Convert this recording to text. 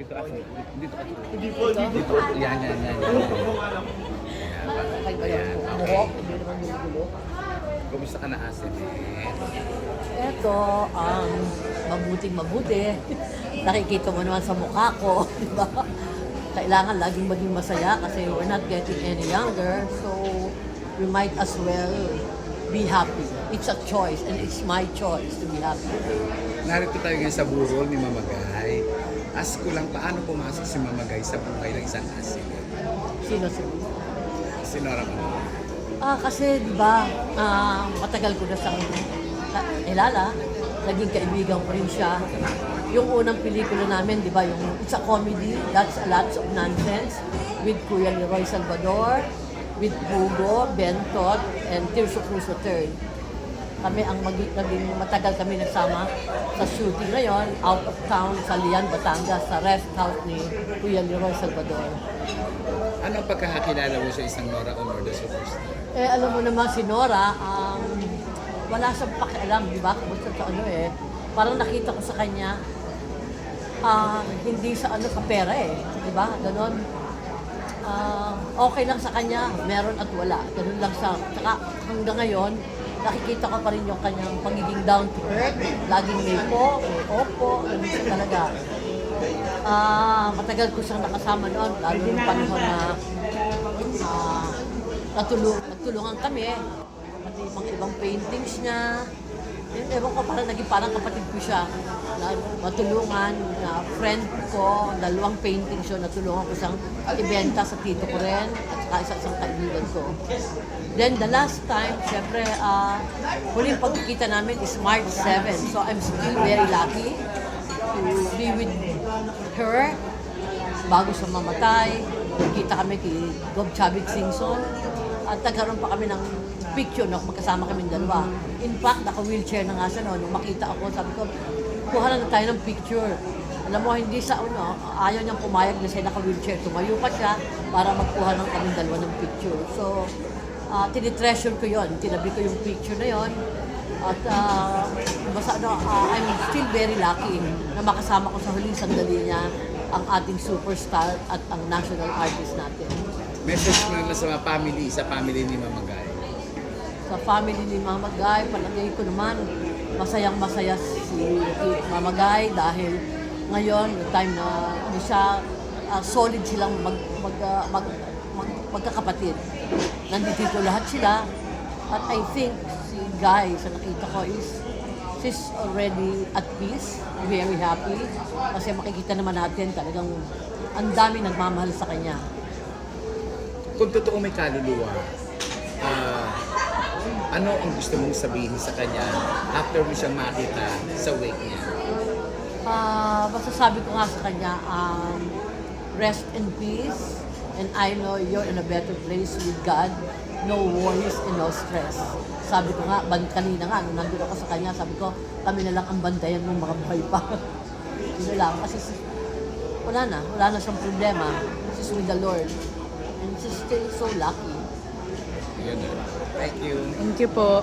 Dito ako. Dito ako. Hindi po, hindi po. Yan, yan, yan. yan. Ayan, okay. Kumusta ka na, Asin? Eto, um, mabuting mabuti. Nakikita mo naman sa mukha ko, di ba? Kailangan laging maging masaya kasi we're not getting any younger. So, we might as well be happy. It's a choice and it's my choice to be happy. Narito tayo ngayon sa burol ni Mamagay. Ask ko lang, paano pumasok si Mamagay sa buhay ng isang asin? Sino si Sinora ko. Ah, kasi di ba, ah, matagal ko na ka- kilala. Naging kaibigan ko rin siya. Yung unang pelikula namin, di ba, yung it's a comedy, that's a lots of nonsense, with Kuya Leroy Salvador, with Hugo, Bentot, and Tirso Cruz III. Kami ang magi- naging matagal kami nagsama sa shooting ngayon, out of town sa Lian, Batangas, sa rest house ni Kuya Leroy Salvador. Ano pagkakakilala mo sa isang Nora Honor the Superstar? Eh, alam mo naman si Nora, um, wala siyang pakialam, di ba? Kung sa ano eh. Parang nakita ko sa kanya, ah, hindi sa ano sa pera eh. Di ba? Ganon. Ah, okay lang sa kanya, meron at wala. Ganun lang sa, saka hanggang ngayon, nakikita ko pa rin yung kanyang pagiging down to earth. Laging may po, may opo, ganun siya talaga. Ah, matagal ko siyang nakasama noon, lalo nung panahon na ah, natulung, nagtulungan kami. Pati yung mga ibang paintings niya. Eh, Ewan ko, parang naging parang kapatid ko siya. Na, matulungan, na friend ko, dalawang paintings yun, natulungan ko siyang ibenta sa tito ko rin, at isa isang kaibigan ko. Then the last time, syempre, uh, huling pagkikita namin is March 7. So I'm still very lucky to be with her bago siya mamatay. Kita kami kay Gob Chavit Singson. At nagkaroon pa kami ng picture na magkasama kami dalawa. In fact, naka-wheelchair na nga siya noon. Nung makita ako, sabi ko, kuha na tayo ng picture. Alam mo, hindi sa ano, ayaw niyang pumayag na siya naka-wheelchair. Tumayo pa siya para magkuha ng kami dalawa ng picture. So, uh, tinitreasure ko yon Tinabi ko yung picture na yon At uh, basta ano, ah, I'm still very lucky na makasama ko sa huling sandali niya ang ating superstar at ang national artist natin. Message mo na sa family, sa family ni Mamagay. Sa family ni Mama Guy, palagay ko naman masayang masaya si Mama Guy dahil ngayon, time na ano siya, ah, solid silang mag, mag, ah, mag, mag, magkakapatid. Nandito lahat sila at I think si Guy sa nakita ko is she's already at peace, very happy. Kasi makikita naman natin talagang ang dami nagmamahal sa kanya. Kung totoo may kaluluwa, ah, ano ang gusto mong sabihin sa kanya after mo siyang makita sa wake niya? Ah, basta sabi ko nga sa kanya, um, rest in peace, and I know you're in a better place with God. No worries and no stress. Sabi ko nga, kanina nga, nung nandun ako sa kanya, sabi ko, kami na lang ang bantayan ng mga buhay pa. Yun lang, kasi si- wala na, wala na siyang problema. She's with the Lord. And she's still so lucky. Yun na. Thank you. Thank you po.